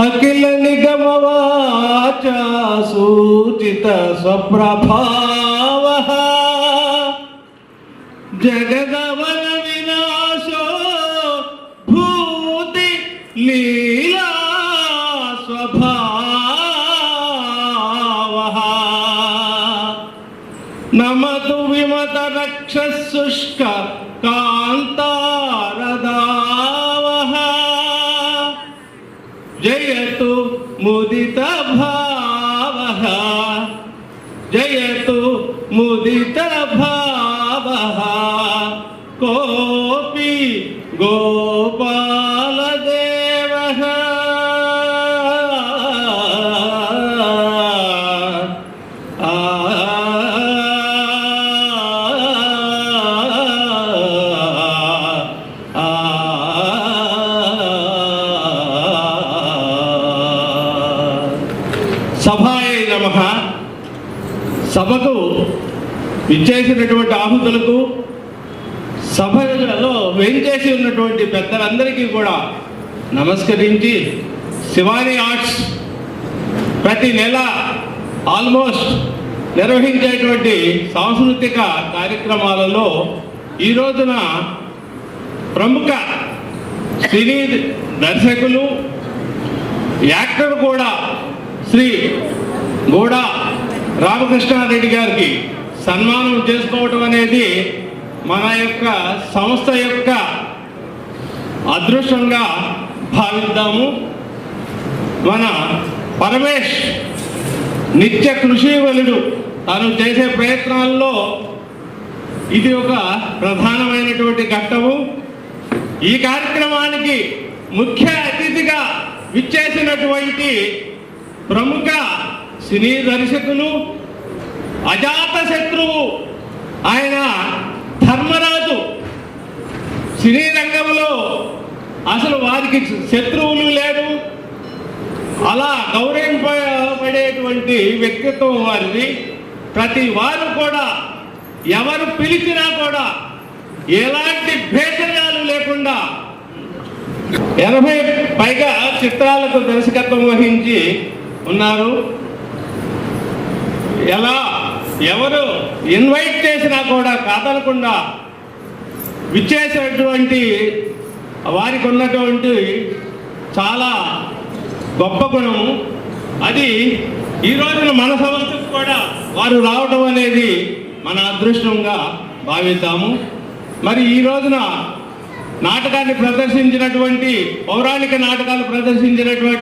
అఖిల నిగమవాచ సూచిత స్వప్రభావ జగదవన వినాశో భూతి లీలా స్వభావ నమతు విమత రక్షశుష్క కాంతారదావహ जयतु मुदित भाव। जयतु मुदित भाव। कोपी गोपाल देव आ। నమ. సభకు ఇచ్చేసినటువంటి ఆహుతులకు సభలో వెంచేసి ఉన్నటువంటి పెద్దలందరికీ కూడా నమస్కరించి శివాని ఆర్ట్స్ ప్రతి నెల ఆల్మోస్ట్ నిర్వహించేటువంటి సాంస్కృతిక కార్యక్రమాలలో ఈ రోజున ప్రముఖ సినీ దర్శకులు యాక్టర్ కూడా శ్రీ కూడా రామకృష్ణారెడ్డి గారికి సన్మానం చేసుకోవటం అనేది మన యొక్క సంస్థ యొక్క అదృష్టంగా భావిద్దాము. మన పరమేష్ నిత్య కృషివలుడు తాను చేసే ప్రయత్నాల్లో ఇది ఒక ప్రధానమైనటువంటి ఘట్టము. ఈ కార్యక్రమానికి ముఖ్య అతిథిగా విచ్చేసినటువంటి ప్రముఖ సినీ దర్శకులు అజాత శత్రువు ఆయన ధర్మరాజు సినీ రంగంలో అసలు వారికి శత్రువులు లేరు అలా గౌరవింపబడేటువంటి వ్యక్తిత్వం వారిది. ప్రతి వారు కూడా ఎవరు పిలిచినా కూడా ఎలాంటి భేషజాలు లేకుండా ఎనభై పైగా చిత్రాలకు దర్శకత్వం వహించి ఉన్నారు. ఎలా? ఎవరు ఇన్వైట్ చేసినా కూడా కాదనకుండా విచ్చేసేటువంటి వారికి ఉన్నటువంటి చాలా గొప్ప గుణం అది ఈ రోజున మన సంస్థకు కూడా వారు రావడం అనేది మన అదృష్టంగా భావిద్దాము. మరి ఈ రోజున నాటకాన్ని ప్రదర్శించినటువంటి పౌరాణిక నాటకాలు ప్రదర్శించినటువంటి